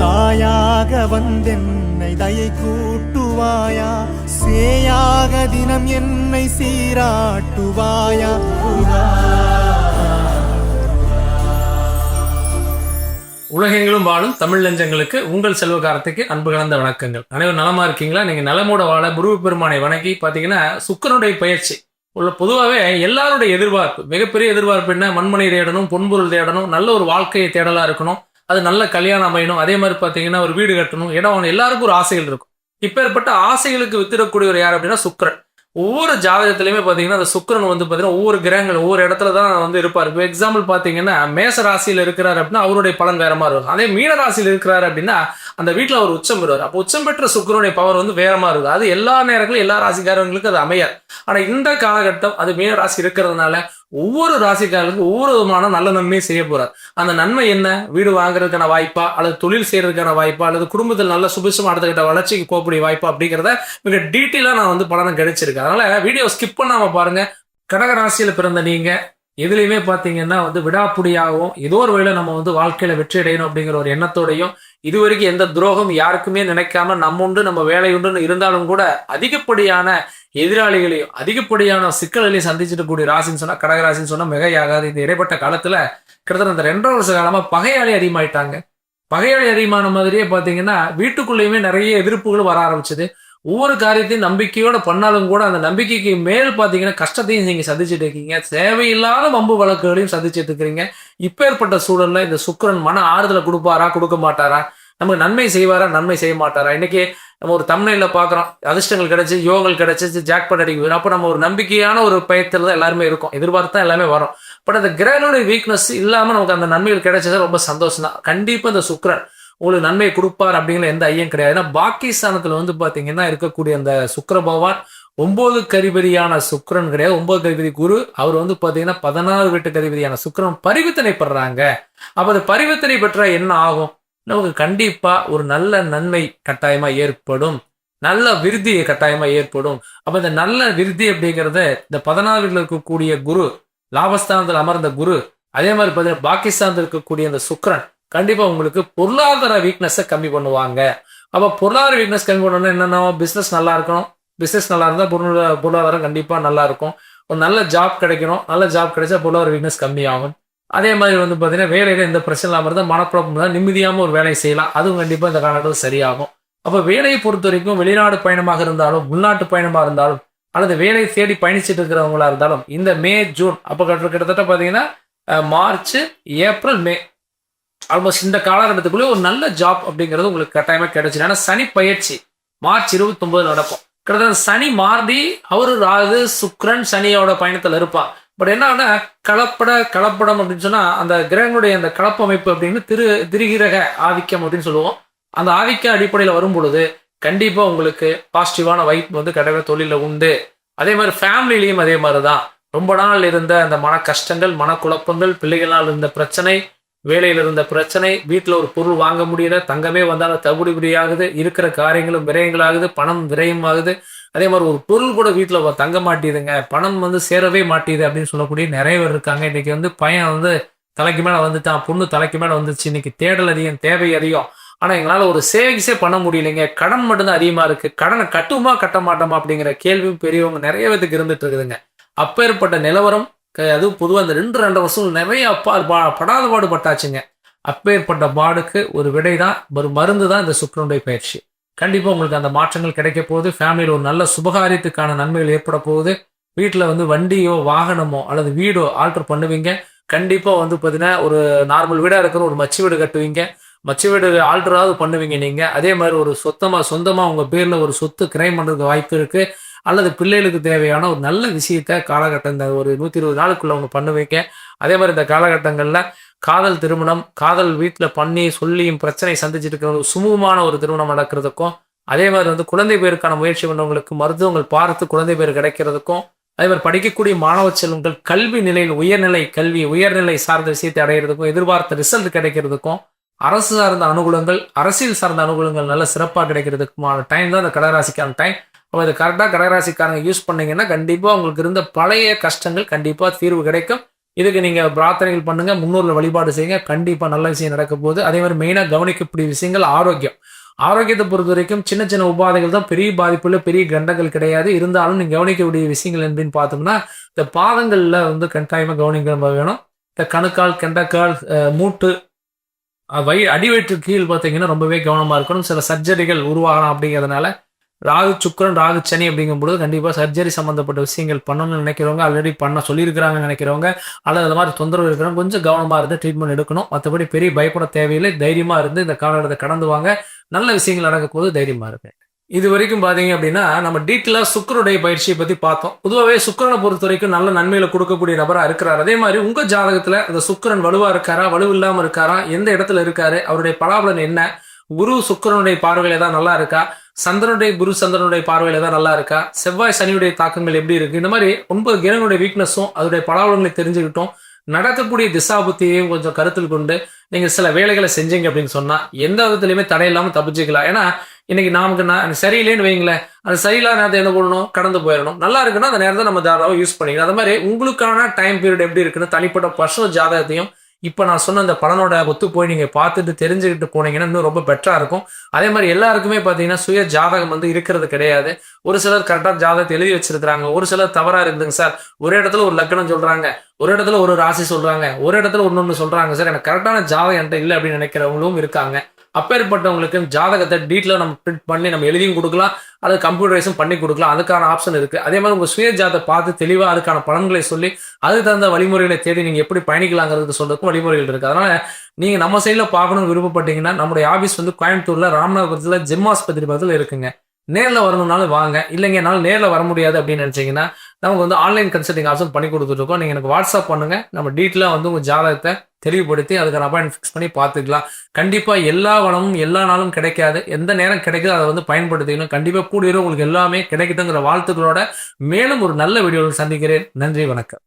தாயாக வந்தென்னை தயை கூட்டுவாயா? சேயாக தினம் என்னை சீராட்டுவாயா? உலகெங்கிலும் வாழும் தமிழ் நெஞ்சங்களுக்கு உங்கள் செல்வகாரத்துக்கு அன்பு கலந்த வணக்கங்கள். அனைவரும் நலமா இருக்கீங்களா? நீங்க நலமோட வாழ முருக பெருமானை வணங்கி பாத்தீங்கன்னா சுக்கரனுடைய பயிற்சி. உள்ள பொதுவாகவே எல்லாருடைய எதிர்பார்ப்பு மிகப்பெரிய எதிர்பார்ப்பு என்ன? மண்மனை தேடணும் பொன்பொருள் தேடணும் நல்ல ஒரு வாழ்க்கையை தேடலா இருக்கணும். அது நல்ல கல்யாணம் அமையணும். அதே மாதிரி பார்த்தீங்கன்னா ஒரு வீடு கட்டணும். இடம் வாங்கணும் எல்லாருக்கும் ஒரு ஆசைகள் இருக்கும். இப்பேற்பட்ட ஆசைகளுக்கு வித்திடக்கூடியவர் யார் அப்படின்னா சுக்கிரன். ஒவ்வொரு ஜாதகத்திலையுமே பார்த்தீங்கன்னா அந்த சுக்கிரன் வந்து பார்த்தீங்கன்னா ஒவ்வொரு கிரகங்கள் ஒவ்வொரு இடத்துல தான் வந்து இருப்பார். இப்போ எக்ஸாம்பிள் பார்த்தீங்கன்னா மேச ராசியில் இருக்கிறார் அப்படின்னா அவருடைய பலன் வேற மாதிரி இருக்கும். அதே மீன ராசியில் இருக்கிறார் அப்படின்னா அந்த வீட்டில் அவர் உச்சம் பெறுவார். அப்போ உச்சம் பெற்ற சுக்கிரனுடைய பவர் வந்து வேற மாதிரி இருக்கும். அது எல்லா நேரங்களும் எல்லா ராசிக்காரங்களுக்கும் அது அமையாது. ஆனால் இந்த காலகட்டம் அது மீன ராசி இருக்கிறதுனால ஒவ்வொரு ராசிக்காரர்களுக்கும் ஒவ்வொரு விதமான நல்ல நன்மையை செய்ய போறார். அந்த நன்மை என்ன? வீடு வாங்குறதுக்கான வாய்ப்பா? அல்லது தொழில் செய்யறதுக்கான வாய்ப்பா? அல்லது குடும்பத்தில் நல்ல சுபிசம் அடுத்தகிட்ட வளர்ச்சிக்கு போகக்கூடிய வாய்ப்பா அப்படிங்கிறத மிக டீட்டெயிலாக நான் வந்து பலனை கிடைச்சிருக்கேன் அதனால வீடியோ ஸ்கிப் பண்ணாம பாருங்க. கடக ராசியில் பிறந்த நீங்க எதுலையுமே பார்த்தீங்கன்னா வந்து விடாப்புடியாகவும் ஏதோ ஒரு வழியில் நம்ம வந்து வாழ்க்கையில வெற்றி அடையணும் அப்படிங்கிற ஒரு எண்ணத்தோடையும் இது வரைக்கும் எந்த துரோகம் யாருக்குமே நினைக்காம நம்ம உண்டு நம்ம வேலை உண்டுன்னு இருந்தாலும் கூட அதிகப்படியான எதிராளிகளையும் அதிகப்படியான சிக்கல்களையும் சந்திச்சுட்டு கூடிய ராசின்னு சொன்னா கடகராசின்னு சொன்னா மிகையாகாது இந்த இடைப்பட்ட காலத்துல கிட்டத்தட்ட இந்த ரெண்டரை வருஷ காலமா பகையாளி அதிகமாயிட்டாங்க. பகையாளி அதிகமான மாதிரியே பாத்தீங்கன்னா வீட்டுக்குள்ளேயுமே நிறைய எதிர்ப்புகள் வர ஆரம்பிச்சது. ஒவ்வொரு காரியத்தையும் நம்பிக்கையோட பண்ணாலும் கூட அந்த நம்பிக்கைக்கு மேல் பார்த்தீங்கன்னா கஷ்டத்தையும் நீங்கள் சந்திச்சுட்டு இருக்கீங்க. தேவையில்லாத வம்பு வழக்குகளையும் சந்திச்சுட்டு இருக்கிறீங்க. இப்போ ஏற்பட்ட சூழலில் இந்த சுக்கரன் மன ஆறுதலை கொடுப்பாரா கொடுக்க மாட்டாரா? நமக்கு நன்மை செய்வாரா நன்மை செய்ய மாட்டாரா? இன்னைக்கு நம்ம ஒரு தமிழில் பார்க்குறோம். அதிர்ஷ்டங்கள் கிடச்சி யோகங்கள் கிடைச்சு ஜாக்பாட் அடிக்க அப்போ நம்ம ஒரு நம்பிக்கையான ஒரு பயத்தில் தான் எல்லாருமே இருக்கும். எதிர்பார்த்து தான் எல்லாமே வரும். பட் அந்த கிரகனுடைய வீக்னஸ் இல்லாமல் நமக்கு அந்த நன்மைகள் கிடைச்சது ரொம்ப சந்தோஷம் தான் கண்டிப்பாக இந்த சுக்கரன் உங்களுக்கு நன்மையை கொடுப்பார் அப்படிங்கிற எந்த ஐயம் கிடையாது. ஏன்னா பாக்கிஸ்தானத்தில் வந்து பார்த்தீங்கன்னா இருக்கக்கூடிய அந்த சுக்கர பகவான் ஒன்பது கதிபதியான சுக்கரன் கிடையாது. ஒன்பது கதிபதி குரு அவர் வந்து பார்த்தீங்கன்னா பதினாறு வீட்டு கதிபதியான சுக்கரன் பரிவர்த்தனை பெறாங்க. அப்போ அது பரிவர்த்தனை பெற்றா என்ன ஆகும்? நமக்கு கண்டிப்பாக ஒரு நல்ல நன்மை கட்டாயமாக ஏற்படும். நல்ல விருதி கட்டாயமாக ஏற்படும். அப்போ இந்த நல்ல விருதி அப்படிங்கிறத இந்த பதினாறு வீட்டில் இருக்கக்கூடிய குரு லாபஸ்தானத்தில் அமர்ந்த குரு அதே மாதிரி பார்த்தீங்கன்னா பாகிஸ்தானத்தில் இருக்கக்கூடிய அந்த சுக்கரன் கண்டிப்பா உங்களுக்கு பொருளாதார வீக்னஸை கம்மி பண்ணுவாங்க. அப்ப பொருளாதார வீக்னஸ் கம்மி பண்ணணும்னா என்னன்னா பிசினஸ் நல்லா இருக்கணும். பிசினஸ் நல்லா இருந்தா பொருளா- பொருளாதாரம் கண்டிப்பா நல்லா இருக்கும். ஒரு நல்ல ஜாப் கிடைக்கணும். நல்ல ஜாப் கிடைச்சா பொருளாதார வீக்னஸ் கம்மியாகும். அதே மாதிரி வந்து பார்த்தீங்கன்னா வேலையில எந்த பிரச்சனை இல்லாமல் இருந்தால் மனக்குழப்பம் தான் நிம்மதியாம ஒரு வேலையை செய்யலாம். அதுவும் கண்டிப்பா இந்த காலகட்டத்தில் சரியாகும். அப்ப வேலையை பொறுத்த வரைக்கும் வெளிநாடு பயணமாக இருந்தாலும் உள்நாட்டு பயணமாக இருந்தாலும் அல்லது வேலை தேடி பயணிச்சுட்டு இருக்கிறவங்களா இருந்தாலும் இந்த மே ஜூன் அப்போ கிட்ட- கிட்டத்தட்ட பார்த்தீங்கன்னா மார்ச் ஏப்ரல் மே ஆல்மோஸ்ட் இந்த காலகட்டத்துக்குள்ளே ஒரு நல்ல ஜாப் அப்படிங்கிறது உங்களுக்கு கட்டாயமாக கிடைச்சிடும் ஏன்னா சனி பயிற்சி மார்ச் இருபத்தொம்பது நடக்கும். கிட்டத்தட்ட சனி மாறி அவரு ராகு சுக்ரன் சனியோட பயணத்தில் இருப்பான் பட் என்ன கலப்பட கலப்படம் அப்படின்னு சொன்னால் அந்த கிரகங்களுடைய அந்த கலப்பமைப்பு அப்படின்னு திரு திரிகிரக ஆதிக்கம் அப்படின்னு சொல்லுவோம். அந்த ஆதிக்க அடிப்படையில் வரும் பொழுது கண்டிப்பாக உங்களுக்கு பாசிட்டிவான வைப் வந்து கிடையாது தொழிலில் உண்டு. அதே மாதிரி ஃபேமிலிலையும் அதே மாதிரி தான் ரொம்ப நாள் இருந்த அந்த மன கஷ்டங்கள் மனக்குழப்பங்கள் பிள்ளைகளால் இருந்த பிரச்சனை வேலையில் இருந்த பிரச்சனை வீட்டில் ஒரு பொருள் வாங்க முடியல தங்கமே வந்தாலும் தகுடி ஆகுது இருக்கிற காரியங்களும் விரயங்களாகுது பணம் விரயமாகுது. அதே மாதிரி ஒரு பொருள் கூட வீட்டில் தங்க மாட்டேதுங்க. பணம் வந்து சேரவே மாட்டேது அப்படின்னு சொல்லக்கூடிய நிறைய பேர் இருக்காங்க. இன்னைக்கு வந்து பையன் வந்து தலைக்கு மேலே வந்துட்டான் பொண்ணு தலைக்கு மேலே வந்துச்சு. இன்னைக்கு தேடல் அதிகம் தேவை அதிகம். ஆனால் எங்களால் ஒரு சேவிங்ஸே பண்ண முடியலைங்க. கடன் மட்டும்தான் அதிகமாக இருக்குது கடனை கட்டுமா கட்ட மாட்டோமா அப்படிங்கிற கேள்வியும் பெரியவங்க நிறைய பேத்துக்கு இருந்துட்டு இருக்குதுங்க. அப்பேற்பட்ட நிலவரம் அதுவும் பொதுவாக இந்த ரெண்டு ரெண்டு வருஷம் நிறைய அப்பா பா- படாத பாடு பட்டாச்சுங்க அப்பேற்பட்ட பாடுக்கு ஒரு விடை தான் ஒரு மருந்து தான் இந்த சுக்கரனுடைய பயிற்சி. கண்டிப்பாக உங்களுக்கு அந்த மாற்றங்கள் கிடைக்க போகுது. ஃபேமிலியில் ஒரு நல்ல சுபகாரியத்துக்கான நன்மைகள் ஏற்பட போகுது. வீட்டில் வந்து வண்டியோ வாகனமோ அல்லது வீடோ ஆல்டர் பண்ணுவீங்க. கண்டிப்பாக வந்து பார்த்தீங்கன்னா ஒரு நார்மல் வீடாக இருக்கிற ஒரு மச்சி வீடு கட்டுவீங்க. மச்சு வீடு ஆல்டராவது பண்ணுவீங்க நீங்கள் அதே மாதிரி ஒரு சொத்தமாக சொந்தமாக உங்கள் பேரில் ஒரு சொத்து கிரைம் பண்ணுறதுக்கு வாய்ப்பு இருக்குது அல்லது பிள்ளைகளுக்கு தேவையான ஒரு நல்ல விஷயத்த காலகட்டம் இந்த ஒரு நூற்றி இருபது நாளுக்குள்ள அவங்க பண்ணுவீங்க அதே மாதிரி இந்த காலகட்டங்களில் காதல் திருமணம் காதல் வீட்டில் பண்ணி சொல்லியும் பிரச்சனை சந்திச்சுட்டு இருக்கிற ஒரு சுமூகமான ஒரு திருமணம் நடக்கிறதுக்கும் அதே மாதிரி வந்து குழந்தை பேருக்கான முயற்சி பண்ணவங்களுக்கு மருத்துவங்கள் பார்த்து குழந்தை பேர் கிடைக்கிறதுக்கும் அதே மாதிரி படிக்கக்கூடிய மாணவ செல்வங்கள் கல்வி நிலையில் உயர்நிலை கல்வி உயர்நிலை சார்ந்த விஷயத்தை அடையிறதுக்கும் எதிர்பார்த்த ரிசல்ட் கிடைக்கிறதுக்கும் அரசு சார்ந்த அனுகூலங்கள் அரசியல் சார்ந்த அனுகூலங்கள் நல்ல சிறப்பாக கிடைக்கிறதுக்குமான டைம் தான் இந்த கடகராசிக்கான டைம் அப்போ இது கரெக்டாக கடகராசிக்காரங்க யூஸ் பண்ணீங்கன்னா கண்டிப்பாக உங்களுக்கு இருந்த பழைய கஷ்டங்கள் கண்டிப்பாக தீர்வு கிடைக்கும். இதுக்கு நீங்கள் பிரார்த்தனைகள் பண்ணுங்கள் முன்னோர்கள் வழிபாடு செய்யுங்க. கண்டிப்பாக நல்ல விஷயம் நடக்க போகுது. அதே மாதிரி மெயினாக கவனிக்கக்கூடிய விஷயங்கள் ஆரோக்கியம். ஆரோக்கியத்தை பொறுத்த வரைக்கும் சின்ன சின்ன உபாதைகள் தான் பெரிய பாதிப்புல பெரிய கண்டங்கள் கிடையாது. இருந்தாலும் நீங்கள் கவனிக்கக்கூடிய விஷயங்கள் எப்படின்னு பார்த்தோம்னா இந்த பாதங்களில் வந்து கட்டாயமாக கவனிக்க வேணும். இந்த கணுக்கால் கெண்டக்கால் மூட்டு அஹ், அடிவயிற்று கீழ் பார்த்தீங்கன்னா ரொம்பவே கவனமாக இருக்கணும். சில சர்ஜரிகள் உருவாகலாம் அப்படிங்கிறதுனால ராகு சுக்கிரன் ராகு சனி அப்படிங்கும்போது கண்டிப்பாக சர்ஜரி சம்மந்தப்பட்ட விஷயங்கள் பண்ணணும்னு நினைக்கிறவங்க ஆல்ரெடி பண்ண சொல்லியிருக்கிறாங்கன்னு நினைக்கிறவங்க அல்லது அது மாதிரி தொந்தரவு இருக்கிறவங்க கொஞ்சம் கவனமாக இருந்து ட்ரீட்மெண்ட் எடுக்கணும். மற்றபடி பெரிய பயப்பட தேவையில்லை. தைரியமாக இருந்து இந்த காலகட்டத்தை கடந்து வாங்க. நல்ல விஷயங்கள் நடக்க தைரியமாக இருக்கு இது வரைக்கும் பார்த்தீங்க அப்படின்னா நம்ம டீட்டெயிலாக சுக்கரனுடைய பயிற்சியை பற்றி பார்த்தோம். பொதுவாகவே சுக்கரனை பொறுத்த வரைக்கும் நல்ல நன்மையில் கொடுக்கக்கூடிய நபராக இருக்கிறார். அதே மாதிரி உங்கள் ஜாதகத்தில் அந்த சுக்கரன் வலுவாக இருக்காரா வலு இல்லாமல் இருக்காரா எந்த இடத்துல இருக்காரு அவருடைய பலாபலன் என்ன குரு சுக்கிரனுடைய பார்வையில தான் நல்லா இருக்கா சந்திரனுடைய குரு சந்திரனுடைய பார்வையில தான் நல்லா இருக்கா செவ்வாய் சனியுடைய தாக்கங்கள் எப்படி இருக்கு இந்த மாதிரி ஒன்பது கிரகங்களுடைய வீக்னஸும் அதோடைய பலாபலங்களை தெரிஞ்சுக்கிட்டோம் நடக்கக்கூடிய திசாபுத்தியையும் கொஞ்சம் கருத்தில் கொண்டு நீங்கள் சில வேலைகளை செஞ்சீங்க அப்படின்னு சொன்னால் எந்த விதத்துலையுமே தடையில்லாமல் தப்பிச்சுக்கலாம். ஏன்னா இன்னைக்கு நமக்கு நான் சரியில்லைன்னு வைங்களேன் அந்த சரியில்லாத நேரத்தை என்ன பண்ணணும்? கடந்து போயிடணும். நல்லா இருக்குன்னா அந்த நேரத்தை நம்ம தாராளமாக யூஸ் பண்ணிக்கலாம். அது மாதிரி உங்களுக்கான டைம் பீரியட் எப்படி இருக்குன்னு தனிப்பட்ட பர்சனல் ஜாதகத்தையும் இப்போ நான் சொன்ன அந்த பலனோட ஒத்து போய் நீங்கள் பார்த்துட்டு தெரிஞ்சுக்கிட்டு போனீங்கன்னா இன்னும் ரொம்ப பெட்டராக இருக்கும். அதே மாதிரி எல்லாருக்குமே பார்த்தீங்கன்னா சுய ஜாதகம் வந்து இருக்கிறது கிடையாது. ஒரு சிலர் கரெக்டாக ஜாதகத்தை எழுதி வச்சிருக்கிறாங்க. ஒரு சிலர் தவறாக இருக்குதுங்க சார் ஒரு இடத்துல ஒரு லக்னம் சொல்கிறாங்க ஒரு இடத்துல ஒரு ராசி சொல்கிறாங்க ஒரு இடத்துல ஒன்று சொல்கிறாங்க சார் எனக்கு கரெக்டான ஜாதகம் என்கிட்ட இல்லை அப்படின்னு நினைக்கிறவங்களும் இருக்காங்க. அப்பேற்பட்டவங்களுக்கு ஜாதகத்தை டீட்டெயிலாக நம்ம பிரிண்ட் பண்ணி நம்ம எழுதியும் கொடுக்கலாம். அது கம்ப்யூட்டரைஸும் பண்ணி கொடுக்கலாம். அதுக்கான ஆப்ஷன் இருக்குது அதே மாதிரி உங்கள் சுய ஜாதத்தை பார்த்து தெளிவாக அதுக்கான பலன்களை சொல்லி அதுக்கு தகுந்த வழிமுறைகளை தேடி நீங்கள் எப்படி பயணிக்கலாங்கிறது சொல்கிறதுக்கும் வழிமுறைகள் இருக்குது அதனால் நீங்கள் நம்ம சைடில் பார்க்கணும்னு விருப்பப்பட்டீங்கன்னா நம்முடைய ஆஃபீஸ் வந்து கோயம்புத்தூரில் ராமநாதபுரத்தில் ஜிம் ஆஸ்பத்திரி பக்கத்தில் இருக்குங்க. நேரில் வரணும்னாலும் வாங்க. இல்லைங்க என்னால் நேரில் வர முடியாது அப்படின்னு நினச்சிங்கன்னா நமக்கு வந்து ஆன்லைன் கன்சல்டிங் ஆப்ஷன் பண்ணி கொடுத்துட்ருக்கோம் நீங்கள் எனக்கு வாட்ஸ்அப் பண்ணுங்க. நம்ம டீட்டெயிலாக வந்து உங்கள் ஜாதகத்தை தெளிவுபடுத்தி அதுக்கான அப்பாயின்ட் ஃபிக்ஸ் பண்ணி பார்த்துக்கலாம். கண்டிப்பாக எல்லா வளமும் எல்லா நாளும் கிடைக்காது. எந்த நேரம் கிடைக்குதோ அதை வந்து பயன்படுத்திக்கணும். கண்டிப்பாக கூடிய உங்களுக்கு எல்லாமே கிடைக்குதுங்கிற வாழ்த்துக்களோட மேலும் ஒரு நல்ல வீடியோவில் சந்திக்கிறேன். நன்றி வணக்கம்.